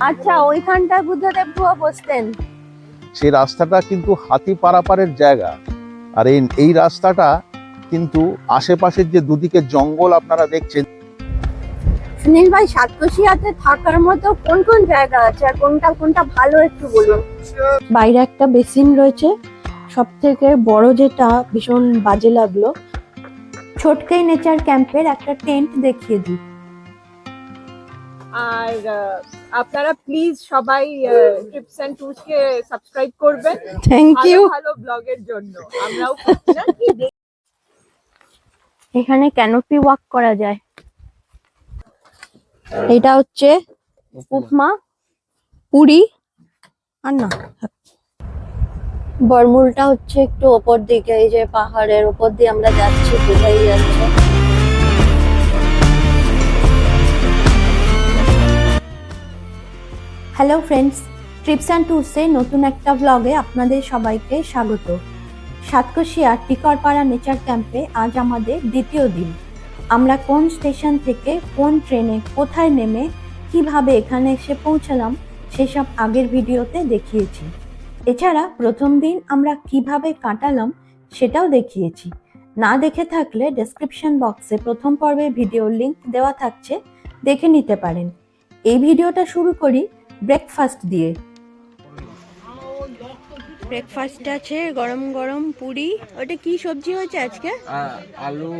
আচ্ছা ওইখানটায় বুদ্ধদেব গুহা বসতেন। সেই রাস্তাটা কিন্তু হাতি পারাপারের জায়গা। আর এই এই রাস্তাটা কিন্তু আশেপাশের যে দুদিকে জঙ্গল আপনারা দেখছেন। সুনীল ভাই সাতকোশিয়াতে থাকার মতো কোন কোন জায়গা আছে? আর কোনটা কোনটা ভালো একটু বলুন। বাইরে একটা বেসিন রয়েছে। সব থেকে বড় যেটা ভীষণ বাজে লাগল। ছোটকাই নেচার ক্যাম্পের একটা টেন্ট দেখিয়ে দিই। আর আপনারা প্লিজ সবাই ট্রিপস এন্ড ট্যুরস কে সাবস্ক্রাইব করবেন। থ্যাংক ইউ ভালো ব্লগের জন্য। আমরাও এখানে ক্যানোপি ওয়াক করা যায়। এটা হচ্ছে উপমা পুরি আর না। বরমুলটা হচ্ছে একটু ওপর দিকে এই যে পাহাড়ের ওপর দিয়ে আমরা যাচ্ছি বোঝাই যাচ্ছে। হ্যালো ফ্রেন্ডস ট্রিপস অ্যান্ড ট্যুরসে নতুন একটা ব্লগে আপনাদের সবাইকে স্বাগত। সাতকোশিয়া টিকরপাড়া নেচার ক্যাম্পে আজ আমাদের দ্বিতীয় দিন। আমরা কোন স্টেশন থেকে কোন ট্রেনে কোথায় নেমে কীভাবে এখানে এসে পৌঁছালাম সেসব আগের ভিডিওতে দেখিয়েছি। এছাড়া প্রথম দিন আমরা কীভাবে কাটালাম সেটাও দেখিয়েছি। না দেখে থাকলে ডেসক্রিপশন বক্সে প্রথম পর্বের ভিডিওর লিঙ্ক দেওয়া থাকছে, দেখে নিতে পারেন। এই ভিডিওটা শুরু করি ব্রেকফাস্ট দিয়ে। ব্রেকফাস্ট আছে গরম গরম পুরি। ওটা কি সবজি হয়েছে আজকে? আলু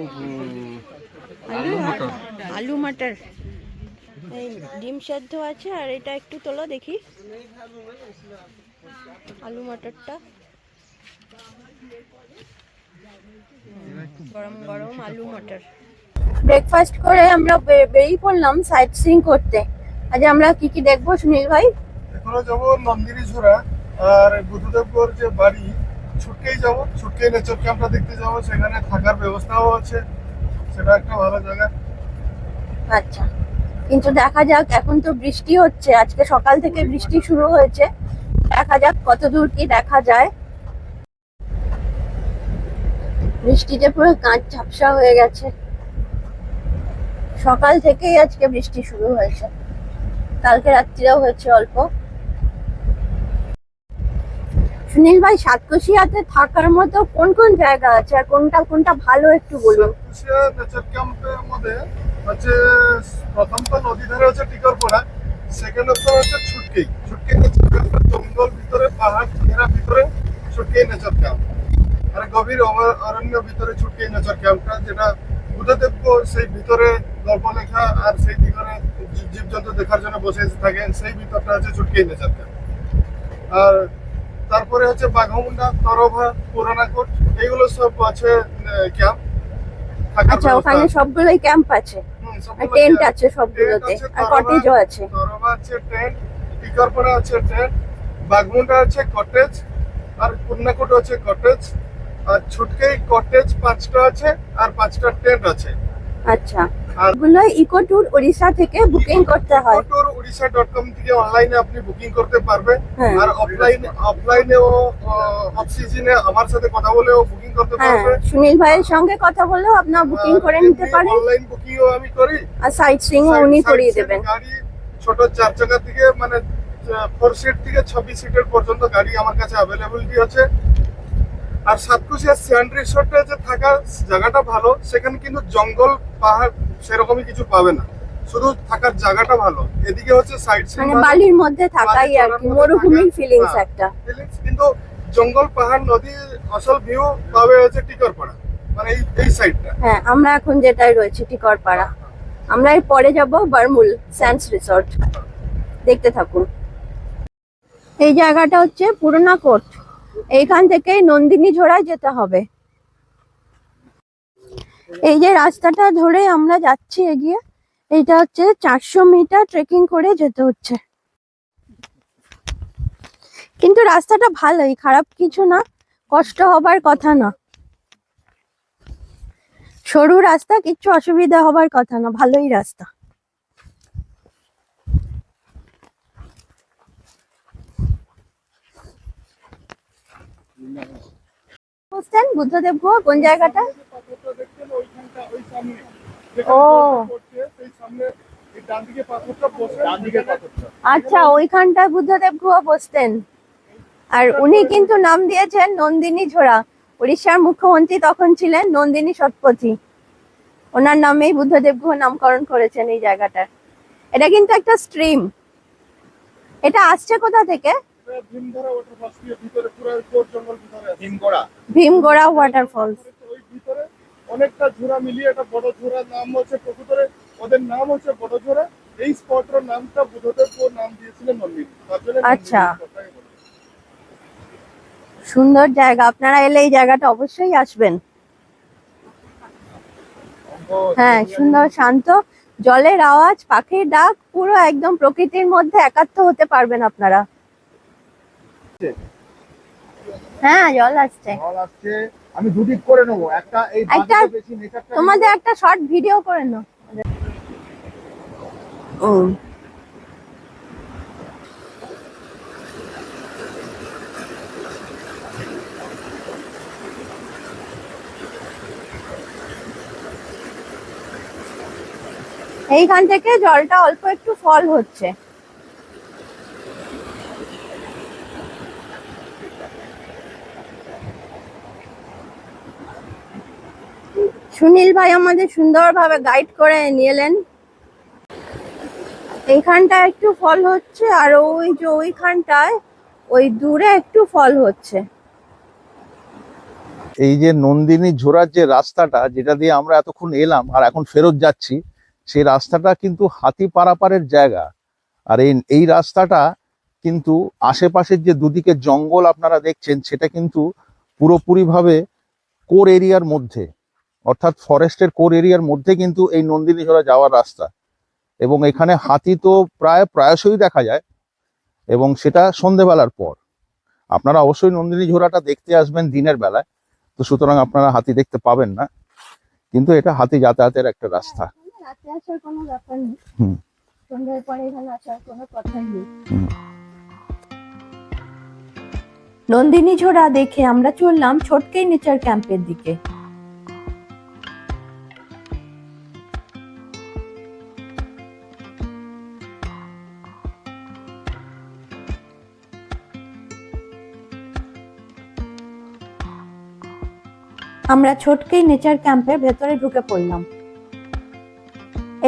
আলু আলু মটর। আলু মটর। এই ডিম সেদ্ধ আছে আর এটা একটু তোলো দেখি। আলু মটরটা। গরম গরম আলু মটর। ব্রেকফাস্ট করে আমরা বেরিয়ে পড়লাম সাইট সিং করতে। আজ আমরা কি কি দেখব সুনীল ভাই? এখনও যাব নন্দিনী ঝোড়া আর বুদ্ধদেবগড় যে বাড়ি ছুটকেই যাব। ছুটকেই নেচার ক্যাম্পটা দেখতে যাব সেখানে থাকার ব্যবস্থাও আছে। সেটা একটা ভালো জায়গা। আচ্ছা। কিন্তু দেখা যাক এখন তো বৃষ্টি হচ্ছে আজকে সকাল থেকে বৃষ্টি শুরু হয়েছে। দেখা যাক কত দূর কি দেখা যায়। বৃষ্টিতে পুরো কাঁচ ঝাপসা হয়ে গেছে। সকাল থেকেই আজকে বৃষ্টি শুরু হয়েছে। কালকে রাত্রিরেও হয়েছে অল্প। সুনীল ভাই, সাতকোশিয়াতে থাকার মতো কোন কোন জায়গা আছে? আর কোনটা কোনটা ভালো একটু বলুন। নেচার ক্যাম্পের মধ্যে হচ্ছে প্রথম তো নদী ধারে হচ্ছে টিকরপড়া, সেকেন্ড অপশন হচ্ছে ছুটকেই নেচার জঙ্গল ভিতরে, পাহাড় ঘেরা ভিতরে ছুটকেই নেচার ক্যাম্প। আর গভীর অরণ্য ভিতরে ছুটকেই নেচার ক্যাম্পটা, যেটা বুদ্ধদেব সেই ভিতরে গল্প লেখা আর সেই ভিতরে জীব- জীবজন্তু দেখার জন্য বসে থাকেন সেই ভিতরটা হচ্ছে ছুটকেই নেচার ক্যাম্প আর তারপরে হচ্ছে বাঘমুন্ডা তরভা পুরানাকোট এইগুলো সব আছে ক্যাম্প আচ্ছা ওখানে সবগুলোই ক্যাম্প আছে? টেন্ট আছে সবগুলোতে? আর কটেজও আছে? তরভা আছে টেন্ট টিকারপাড়া আছে টেন্ট বাঘমুন্ডা আছে কটেজ আর পুরনাকোট আছে কটেজ আর ছুটকেই কটেজ পাঁচটা আছে আর পাঁচটা টেন্ট আছে। আচ্ছা। এগুলো ইকো ট্যুর উড়িষ্যা থেকে বুকিং করতে হয়। টুর উড়িষ্যা ডট কম থেকে অনলাইনে আপনি বুকিং করতে পারবেন হ্যাঁ। আর অফলাইন অফলাইনেও অফ সিজনে আমার সাথে কথা বলেও বুকিং করতে হ্যাঁ পারবে। সুনীল ভাইয়ের সঙ্গে কথা বললেও আপনার বুকিং করে নিতে পারেন। অনলাইন বুকিংও আমি করি। আর সাইট সিং উনি করিয়ে দেবেন। গাড়ি ছোট চার চাকা থেকে মানে ফোর সিট থেকে ছাব্বিশ সিটের পর্যন্ত গাড়ি আমার কাছে অ্যাভেলেবিলিটি আছে। আর সাতকুশিয়া স্যান্ড রিসোর্টে যে থাকার জায়গাটা ভালো সেখানে কিন্তু জঙ্গল পাহাড় সেরকমই কিছু পাবে না। শুধু থাকার জায়গাটা ভালো। এদিকে হচ্ছে সাইড মানে বালির মধ্যে থাকাই আর কি মরুভূমির ফিলিংস হ্যাঁ। একটা। কিন্তু জঙ্গল পাহাড় নদী আসল ভিউ পাবে হচ্ছে টিকরপাড়া। মানে এই এই সাইডটা হ্যাঁ আমরা এখন যেটাই রয়েছে টিকরপাড়া। আমরা এর পরে যাব বারমুল স্যান্ডস রিসর্ট দেখতে থাকুন। এই জায়গাটা হচ্ছে পুরোনা কোট এইখান থেকে নন্দিনী ঝোড়ায় যেতে হবে। এই যে রাস্তাটা ধরে আমরা যাচ্ছি এগিয়ে, এটা হচ্ছে চারশো মিটার ট্রেকিং করে যেতে হচ্ছে। কিন্তু রাস্তাটা ভালোই, খারাপ কিছু না, কষ্ট হবার কথা না। সরু রাস্তা, কিচ্ছু অসুবিধা হবার কথা না, ভালোই রাস্তা। বুঝছেন বুদ্ধদেব গুহা কোন জায়গাটা? ও। আচ্ছা ওইখানটায় বুদ্ধদেব গুহা বসতেন। আর উনি কিন্তু নাম দিয়েছেন নন্দিনী ঝোড়া। উড়িষ্যার মুখ্যমন্ত্রী তখন ছিলেন নন্দিনী শতপথী। ওনার নামেই বুদ্ধদেব গুহা নামকরণ করেছেন এই জায়গাটার এটা কিন্তু একটা স্ট্রিম। এটা আসছে কোথা থেকে? ভীমগড়া ওয়াটারফলস ওই ভিতরে অনেকটা ঝোড়া মিলিয়ে একটা বড় ঝোড়ার নাম হচ্ছে প্রকৃতরে ওদের নাম হচ্ছে বড় ঝোড়া। এই স্পটটার নামটা বুদ্ধদেব নাম দিয়েছিলেন নন্দিনী। আচ্ছা। সুন্দর জায়গা। আপনারা এলে এই জায়গাটা অবশ্যই আসবেন। হ্যাঁ সুন্দর শান্ত। জলের আওয়াজ পাখির ডাক পুরো একদম প্রকৃতির মধ্যে একাত্ম হতে পারবেন আপনারা। হ্যাঁ জল আসছে। জল আসছে। আমি দুদিক করে নেব। একটা এই একটা বেশি নেচারটা তোমাদের একটা শর্ট ভিডিও করে নাও। ও। এইখান থেকে জলটা অল্প একটু ফল হচ্ছে। সুনীল ভাই আমাদের সুন্দরভাবে গাইড করে নিয়ে এলেন এইখানটা একটু ফল হচ্ছে আর ওই যে ওইখানটায় ওই দূরে একটু ফল হচ্ছে। এই যে নন্দিনী ঝোড়ার যে রাস্তাটা, যেটা দিয়ে আমরা এতক্ষণ এলাম আর এখন ফেরত যাচ্ছি, সেই রাস্তাটা কিন্তু হাতি পারাপারের জায়গা। আর এই এই রাস্তাটা কিন্তু আশেপাশের যে দুদিকে জঙ্গল আপনারা দেখছেন, সেটা কিন্তু পুরোপুরিভাবে কোর এরিয়ার মধ্যে। অর্থাৎ ফরেস্টের কোর এরিয়ার মধ্যে কিন্তু এই নন্দিনী ঝোড়া যাওয়ার রাস্তা। এবং এখানে হাতি তো প্রায়, প্রায়শই দেখা যায় এবং সেটা সন্ধেবেলার পর। আপনারা অবশ্যই নন্দিনী ঝোড়াটা দেখতে আসবেন দিনের বেলায়। তো সুতরাং আপনারা হাতি দেখতে পাবেন না। কিন্তু এটা হাতি যাতায়াতের একটা রাস্তা। নন্দিনী ঝোড়া দেখে আমরা চললাম ছোটকেই নেচার ক্যাম্পের দিকে। আমরা ছোটকেই নেচার ক্যাম্পের ভেতরে ঢুকে পড়লাম।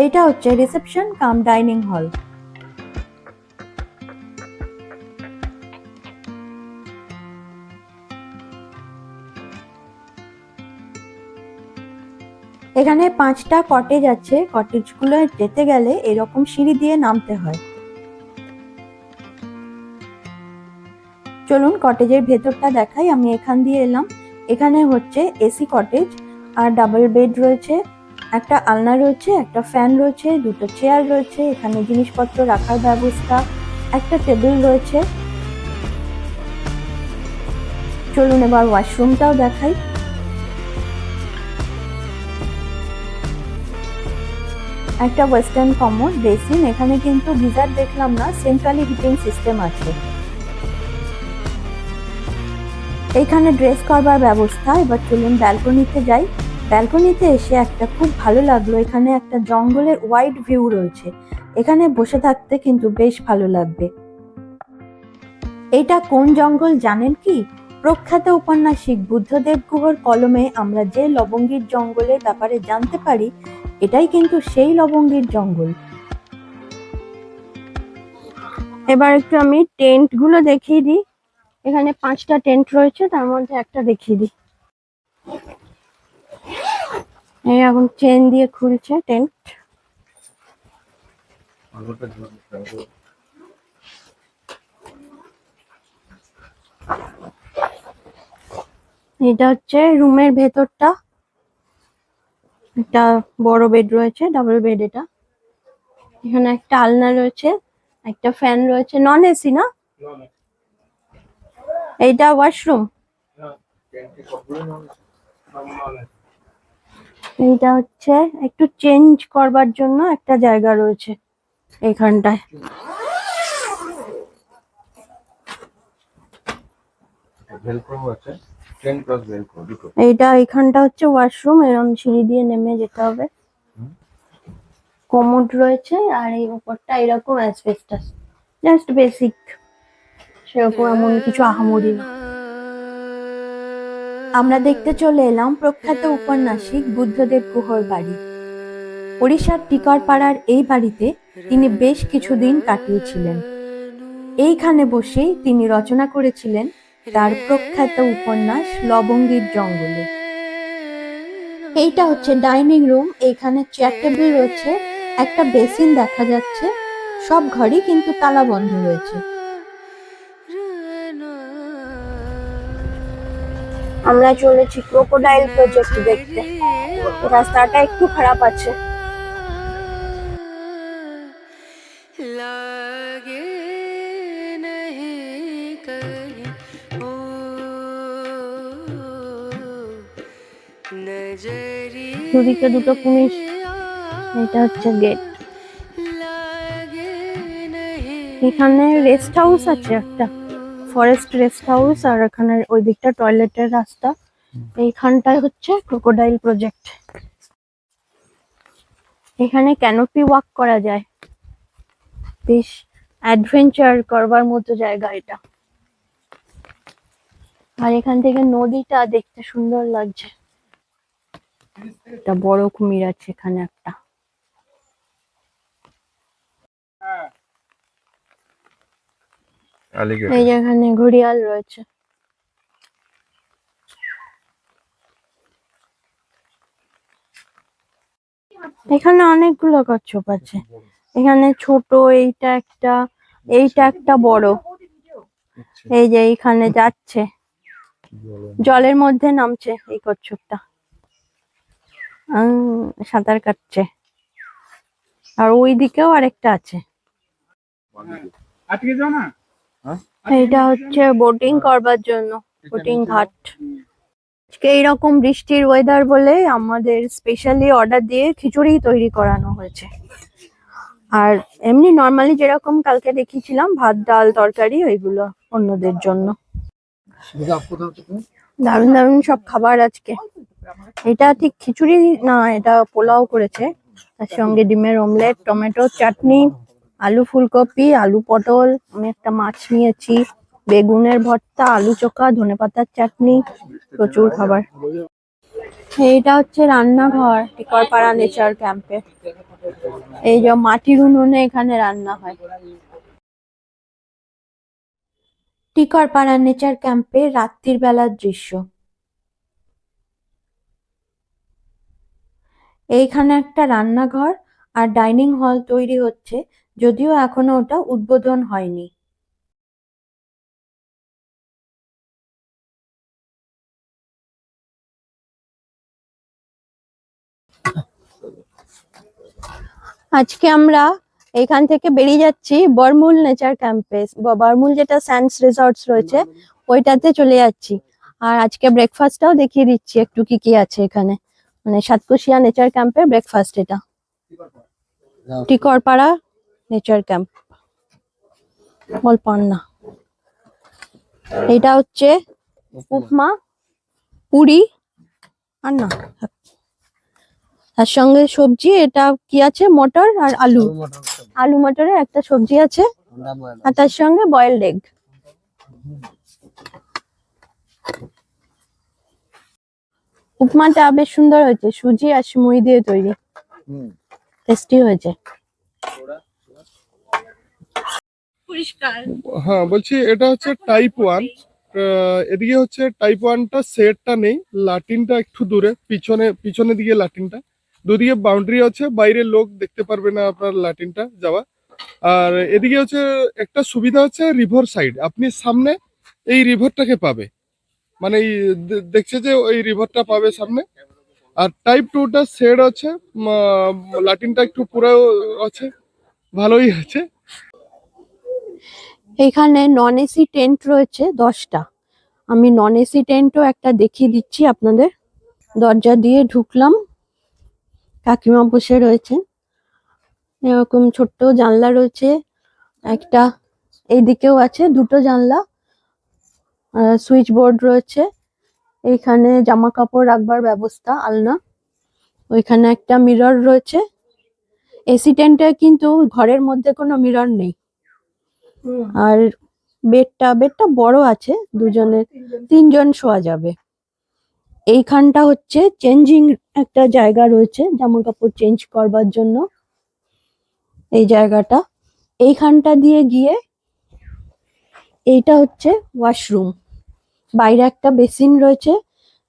এইটা হচ্ছে রিসেপশন কাম ডাইনিং হল। এখানে পাঁচটা কটেজ আছে। কটেজগুলো যেতে গেলে এরকম সিঁড়ি দিয়ে নামতে হয়। চলুন কটেজের ভেতরটা দেখাই। আমি এখান দিয়ে এলাম। এখানে হচ্ছে এসি কটেজ আর ডাবল বেড রয়েছে, একটা আলনা রয়েছে, একটা ফ্যান রয়েছে, দুটো চেয়ার রয়েছে, এখানে জিনিসপত্র রাখার ব্যবস্থা, একটা টেবিল রয়েছে। চলুন এবার ওয়াশরুমটাও দেখাই। একটা ওয়েস্টার্ন কমোড বেসিন এখানে কিন্তু গিজার দেখলাম না সেন্ট্রালি হিটিং সিস্টেম আছে। এইখানে ড্রেস করবার ব্যবস্থা, এবার চলুন ব্যালকনিতে যাই। ব্যালকনিতে এসে একটা খুব ভালো লাগল, এখানে একটা জঙ্গলের ওয়াইড ভিউ রয়েছে। এখানে বসে থাকতে কিন্তু বেশ ভালো লাগবে। এটা কোন জঙ্গল জানেন কি? প্রখ্যাত ঔপন্যাসিক বুদ্ধদেব গুহর কলমে আমরা যে লবঙ্গীর জঙ্গলের ব্যাপারে জানতে পারি, এটাই কিন্তু সেই লবঙ্গীর জঙ্গল। এবার একটু আমি টেন্টগুলো দেখিয়ে দিই। এখানে পাঁচটা টেন্ট রয়েছে, তার মধ্যে একটা দেখিয়ে দিই। এই এখন চেন দিয়ে খুলছে টেন্ট। এটা হচ্ছে রুমের ভেতরটা। একটা বড় বেড রয়েছে, ডাবল বেড এটা। এখানে একটা আলনা রয়েছে, একটা ফ্যান রয়েছে। নন এসি না? এইটা ওয়াশরুম এইটা হচ্ছে একটু চেঞ্জ করবার জন্য একটা জায়গা রয়েছে দুটো। এইটা এইখানটা হচ্ছে ওয়াশরুম এরকম সিঁড়ি দিয়ে নেমে যেতে হবে। কমোড রয়েছে আর এই উপরটা এরকম অ্যাসবেস্টাস জাস্ট বেসিক সেরকম এমন কিছু আহামরি না। আমরা দেখতে চলে এলাম প্রখ্যাত উপন্যাসিক বুদ্ধদেব গুহর বাড়ি। ওড়িশার টিকরপাড়ার এই বাড়িতে তিনি বেশ কিছুদিন কাটিয়েছিলেন। এইখানে বসেই তিনি রচনা করেছিলেন তার প্রখ্যাত উপন্যাস লবঙ্গীর জঙ্গলে। এইটা হচ্ছে ডাইনিং রুম, এখানে চেয়ার টেবিল রয়েছে, একটা বেসিন দেখা যাচ্ছে, সব ঘরই কিন্তু তালা বন্ধ রয়েছে। আমরা চলেছি ক্রোকোডাইল প্রজেক্ট দেখতে। রাস্তাটা একটু খারাপ আছে। দুদিকে দুটো কুমির এটা হচ্ছে গেট এখানে রেস্ট হাউস আছে একটা। ফরেস্ট রেস্ট হাউস আর এখানে ওই দিকটা টয়লেটের রাস্তা। এইখানটায় হচ্ছে ক্রোকোডাইল প্রজেক্ট এখানে ক্যানোপি ওয়াক করা যায়। বেশ অ্যাডভেঞ্চার করবার মতো জায়গা এটা। আর এখান থেকে নদীটা দেখতে সুন্দর লাগছে। একটা বড় কুমির আছে এখানে একটা। এই যে এখানে ঘড়িয়াল রয়েছে। এখানে অনেকগুলো কচ্ছপ আছে। এখানে ছোট এইটা একটা এইটা একটা বড়। এই যে এইখানে যাচ্ছে। জলের মধ্যে নামছে এই কচ্ছপটা উম, সাঁতার কাটছে। আর ওই দিকেও আরেকটা আছে। এইটা হচ্ছে বোটিং করবার জন্য বোটিং ঘাট। আজকে এইরকম বৃষ্টির ওয়েদার বলে আমাদের স্পেশালি অর্ডার দিয়ে খিচুড়ি তৈরি করানো হয়েছে। আর এমনি নর্মালি যেরকম কালকে দেখিয়েছিলাম ভাত ডাল তরকারি ওইগুলো অন্যদের জন্য। দারুণ দারুণ সব খাবার আজকে। এটা ঠিক খিচুড়ি না এটা পোলাও করেছে। তার সঙ্গে ডিমের অমলেট টমেটো চাটনি। আলু ফুলকপি, আলু পটল, আমি একটা মাছ নিয়েছি, বেগুনের ভর্তা, আলু চোখা ধনেপাতার চাটনি, প্রচুর খাবার। এইটা হচ্ছে রান্নাঘর, টিকরপাড়া নেচার ক্যাম্পে এই যে মাটির উনুনে এখানে রান্না হয়। টিকরপাড়া নেচার ক্যাম্পে রাত্রির বেলার দৃশ্য। এইখানে একটা রান্নাঘর আর ডাইনিং হল তৈরি হচ্ছে। যদিও এখনও ওটা উদ্বোধন হয়নি। আজকে আমরা এখান থেকে বেরিয়ে যাচ্ছি বরমুল নেচার ক্যাম্পে বরমুল যেটা স্যান্ডস রিসর্টস রয়েছে ওইটাতে চলে যাচ্ছি। আর আজকে ব্রেকফাস্টটাও দেখিয়ে দিচ্ছি একটু কি কি আছে এখানে। মানে সাতকুশিয়া নেচার ক্যাম্পের ব্রেকফাস্ট এটা। Tikorpara nature camp. বলপান্না এটা হচ্ছে উপমা পুরি আর না তার সঙ্গে সবজি এটা কি আছে? মটর আর আলু। আলু মটরের একটা সবজি আছে। আর তার সঙ্গে বয়েলড এগ উপমাটা বেশ সুন্দর হয়েছে সুজি আর সিমুই দিয়ে তৈরি। টেস্টি হয়েছে। হ্যাঁ বলছি এটা হচ্ছে টাইপ ওয়ান এদিকে হচ্ছে টাইপ ওয়ানটা সেটটা নেই লাটিনটা একটু দূরে পিছনে পিছনে দিকে লাটিনটা দুদিকে বাউন্ডারি আছে বাইরে লোক দেখতে পারবে না আপনার লাটিনটা যাওয়া। আর এদিকে হচ্ছে একটা সুবিধা হচ্ছে রিভার সাইড আপনি সামনে এই রিভারটাকে পাবে। মানে দেখছে যে ওই রিভারটা পাবে সামনে। আর টাইপ টুটা সেড আছে লাটিনটা একটু পুরো আছে ভালোই আছে। এখানে নন এসি টেন্ট রয়েছে দশটা। আমি নন এসি টেন্টও একটা দেখিয়ে দিচ্ছি আপনাদের। দরজা দিয়ে ঢুকলাম। কাকিমা বসে রয়েছে এরকম ছোট্ট জানলা রয়েছে। একটা এইদিকেও আছে দুটো জানলা। সুইচ বোর্ড রয়েছে। এইখানে জামা কাপড় রাখবার ব্যবস্থা, আলনা। ওইখানে একটা মিরর রয়েছে। এসি টেন্টে কিন্তু ঘরের মধ্যে কোনো মিরর নেই। আর বেডটা বেডটা বড় আছে দুজনের তিনজন শোয়া যাবে। এইখানটা হচ্ছে চেঞ্জিং একটা জায়গা রয়েছে জামা কাপড় চেঞ্জ করবার জন্য। এই জায়গাটা। এইখানটা দিয়ে গিয়ে এইটা হচ্ছে ওয়াশরুম বাইরে একটা বেসিন রয়েছে।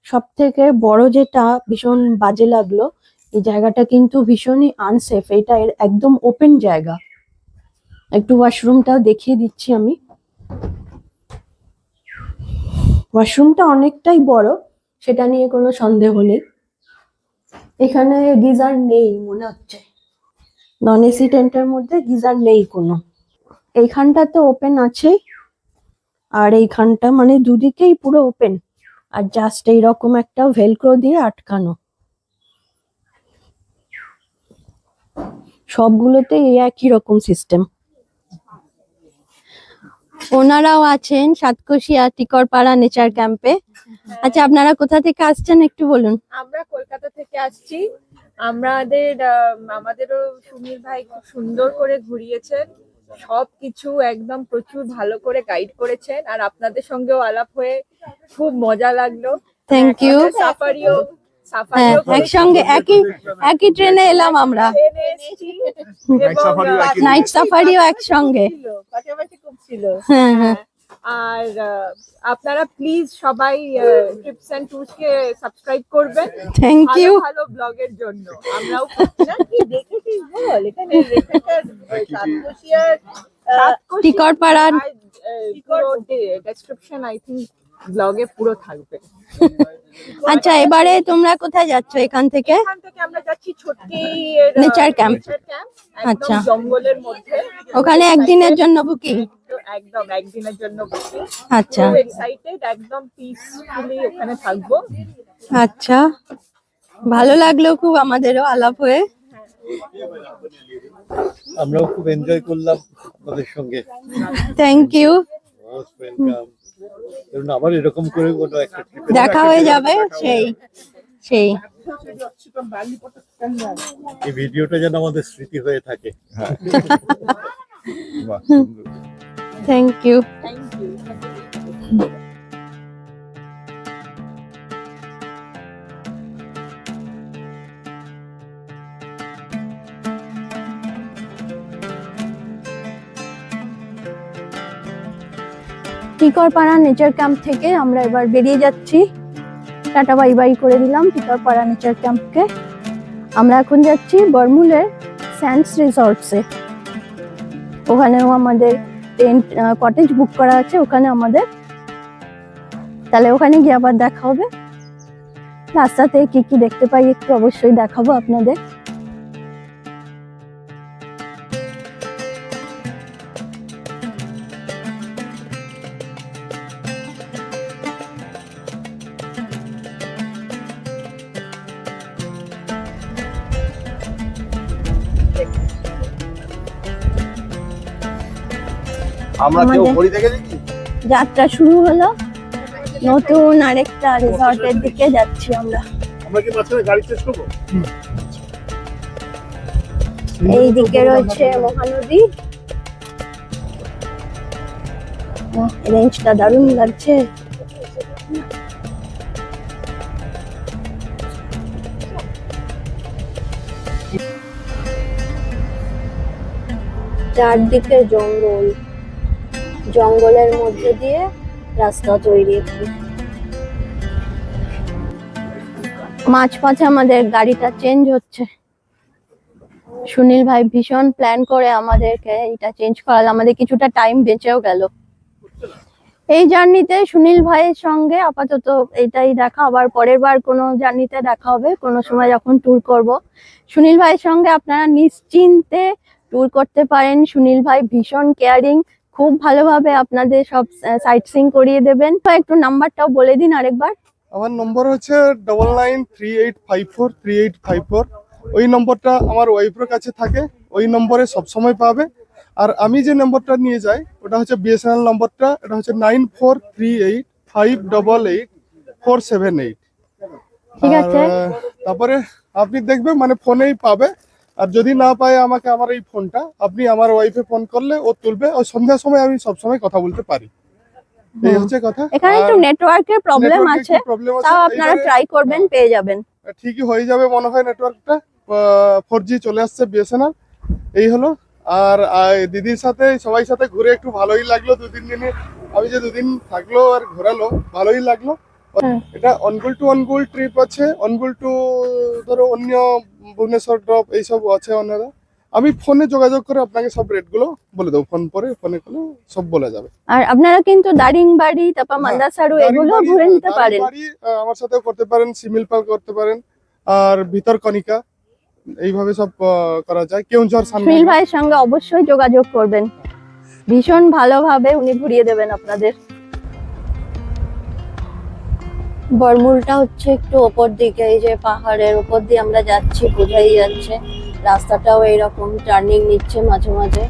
সব থেকে বড় যেটা ভীষণ বাজে লাগল, এই জায়গাটা কিন্তু ভীষণই আনসেফ এটা এর একদম ওপেন জায়গা। একটু ওয়াশরুমটাও দেখিয়ে দিচ্ছি আমি। ওয়াশরুমটা অনেকটাই বড়, সেটা নিয়ে কোনো সন্দেহ নেই। এখানে গিজার নেই মনে হচ্ছে। নন এসি টেন্টের মধ্যে গিজার নেই কোনো। এইখানটা তো ওপেন আছেই আর এইখানটা মানে দুদিকেই পুরো ওপেন আর জাস্ট এইরকম একটা ভেলক্রো দিয়ে আটকানো। সবগুলোতে এই একই রকম সিস্টেম ওনারাও আছেন সাতকোশিয়া টিকরপাড়া নেচার ক্যাম্পে। আচ্ছা আপনারা কোথা থেকে আসছেন একটু বলুন। আমরা কলকাতা থেকে আসছি। আমাদের আমাদেরও সুনীল ভাই খুব সুন্দর করে ঘুরিয়েছেন। সব কিছু একদম প্রচুর ভালো করে গাইড করেছেন। আর আপনাদের সঙ্গেও আলাপ হয়ে খুব মজা লাগল। থ্যাংক ইউ সাফারিও হ্যাঁ একসঙ্গে একই একই ট্রেনে এলাম আমরা। নাইট সাফারিও একসঙ্গে। পাশাপাশি খুব ছিল। হ্যাঁ হ্যাঁ। আর আপনারা প্লিজ সবাই ট্রিপস এন্ড ট্যুরস কে সাবস্ক্রাইব করবেন। থ্যাংক ইউ ভালো ব্লগের জন্য। আমরাও কি দেখেছিস বল? এখানে সাতকোশিয়ার ডেসক্রিপশন আই থিংক ব্লগে পুরো থাকবে আচ্ছা এবারে তোমরা কোথায় যাচ্ছ এখান থেকে? এখান থেকে আমরা যাচ্ছি ছোটকি Nature camp। আচ্ছা। জঙ্গলের মধ্যে। ওখানে একদিনের জন্য বুকিং একদম একদিনের জন্য booking। আচ্ছা। এক্সাইটেড একদম পিসফুলি ওখানে থাকব। আচ্ছা। ভালো লাগল খুব আমাদেরও আলাপ হয়ে। আমরাও খুব এনজয় করলাম আপনাদের সঙ্গে। থ্যাংক ইউ আবার এরকম করে কোনো একটা দেখা হয়ে যাবে সেই সেই। এই ভিডিওটা যেন আমাদের স্মৃতি হয়ে থাকে। Thank you thank you Tikarpara nature camp থেকে আমরা এবার বেরিয়ে যাচ্ছি। টাটা বাই বাই করে দিলাম টিকরপাড়া নেচার ক্যাম্পকে আমরা এখন যাচ্ছি বর্মুলের স্যান্ডস রিসর্টসে ওখানেও আমাদের টেন্ট কটেজ বুক করা আছে, ওখানে আমাদের। তাহলে ওখানে গিয়ে আবার দেখা হবে। রাস্তাতে কি কি দেখতে পাই একটু অবশ্যই দেখাবো আপনাদের। আমাদের- যাত্রা শুরু হলো। নতুন আরেকটা রিসর্টের দিকে যাচ্ছি আমরা। এই দিকে রয়েছে মহানদী। রেঞ্জটা দারুণ লাগছে। চারদিকে জঙ্গল। জঙ্গলের মধ্যে দিয়ে রাস্তা তৈরি। মাঝে আমাদের গাড়িটা চেঞ্জ হচ্ছে। সুনীল ভাই ভীষণ প্ল্যান করে আমাদেরকে এটা চেঞ্জ করালো। আমাদের কিছুটা টাইম বেঁচেও গেল। এই জার্নিতে সুনীল ভাইয়ের সঙ্গে আপাতত এটাই দেখা। আবার পরের বার কোনো জার্নিতে দেখা হবে। কোনো সময় যখন ট্যুর করব। সুনীল ভাইয়ের সঙ্গে আপনারা নিশ্চিন্তে ট্যুর করতে পারেন। সুনীল ভাই ভীষণ কেয়ারিং খুব ভালোভাবে আপনাদের সব সাইট সিং করিয়ে দেবেন। তো একটু নাম্বারটাও বলে দিন আরেকবার। আমার নম্বর হচ্ছে double nine three eight five four three eight five four ওই নম্বরটা আমার ওয়াইফের কাছে থাকে ওই নম্বরে সবসময় পাবে। আর আমি যে নম্বরটা নিয়ে যাই ওটা হচ্ছে বিএসএনএল নম্বরটা এটা হচ্ছে nine four three eight five double eight four seven eight ঠিক আছে। তারপরে আপনি দেখবেন মানে ফোনেই পাবে। আর যদি না পায় আমাকে আমার এই ফোনটা আপনি আমার ওয়াইফে ফোন করলে ও তুলবে ও সন্ধ্যার সময় আমি সবসময় কথা বলতে পারি। এই হচ্ছে কথা। এখানে একটু নেটওয়ার্কের প্রবলেম আছে তাও আপনারা ট্রাই করবেন পেয়ে যাবেন। ঠিকই হয়ে যাবে মনে হয় নেটওয়ার্কটা ফোর জি চলে আসছে বিএসএনএল এই হলো। আর দিদির সাথে সবাই সাথে ঘুরে একটু ভালোই লাগল দু তিন দিনে। আমি যে দুদিন থাকল আর ঘোরালো ভালোই লাগল। এটা অনগুল টু অনগুল ট্রিপ আছে অনগুল টু ধরো অন্য ভুবনেশ্বর ড্রপ এইসব আছে ওনারা আমি ফোনে যোগাযোগ করে আপনাকে সব রেটগুলো বলে দেবো। ফোন পরে ফোনে করে সব বলা যাবে। আর আপনারা কিন্তু দারিংবাড়ি তারপর হ্যাঁ, মান্দাসারু এগুলো ঘুরে নিতে পারেন। আমার সাথেও করতে পারেন শিমিল পাল করতে পারেন আর ভিতর কনিকা এইভাবে সব করা যায়। কেউঝর সুনীল ভাইয়ের সঙ্গে অবশ্যই যোগাযোগ করবেন। ভীষণ ভালোভাবে উনি ঘুরিয়ে দেবেন আপনাদের। বরমুলটা হচ্ছে একটু ওপর দিকে, এই যে পাহাড়ের উপর দিয়ে আমরা যাচ্ছি, বোঝাই যাচ্ছে। রাস্তাটাও এইরকম টার্নিং নিচ্ছে মাঝে মাঝে।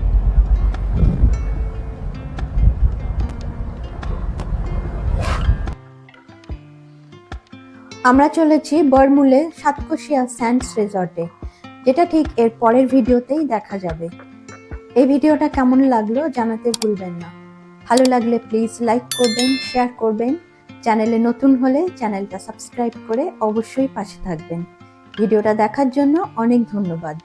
আমরা চলেছি বরমুলে সাতকোশিয়া স্যান্ডস রিসর্টে, যেটা ঠিক এর পরের ভিডিওতেই দেখা যাবে। এই ভিডিওটা কেমন লাগল জানাতে ভুলবেন না। ভালো লাগলে প্লিজ লাইক করবেন শেয়ার করবেন। চ্যানেলে নতুন হলে চ্যানেলটা সাবস্ক্রাইব করে অবশ্যই পাশে থাকবেন। ভিডিওটা দেখার জন্য অনেক ধন্যবাদ।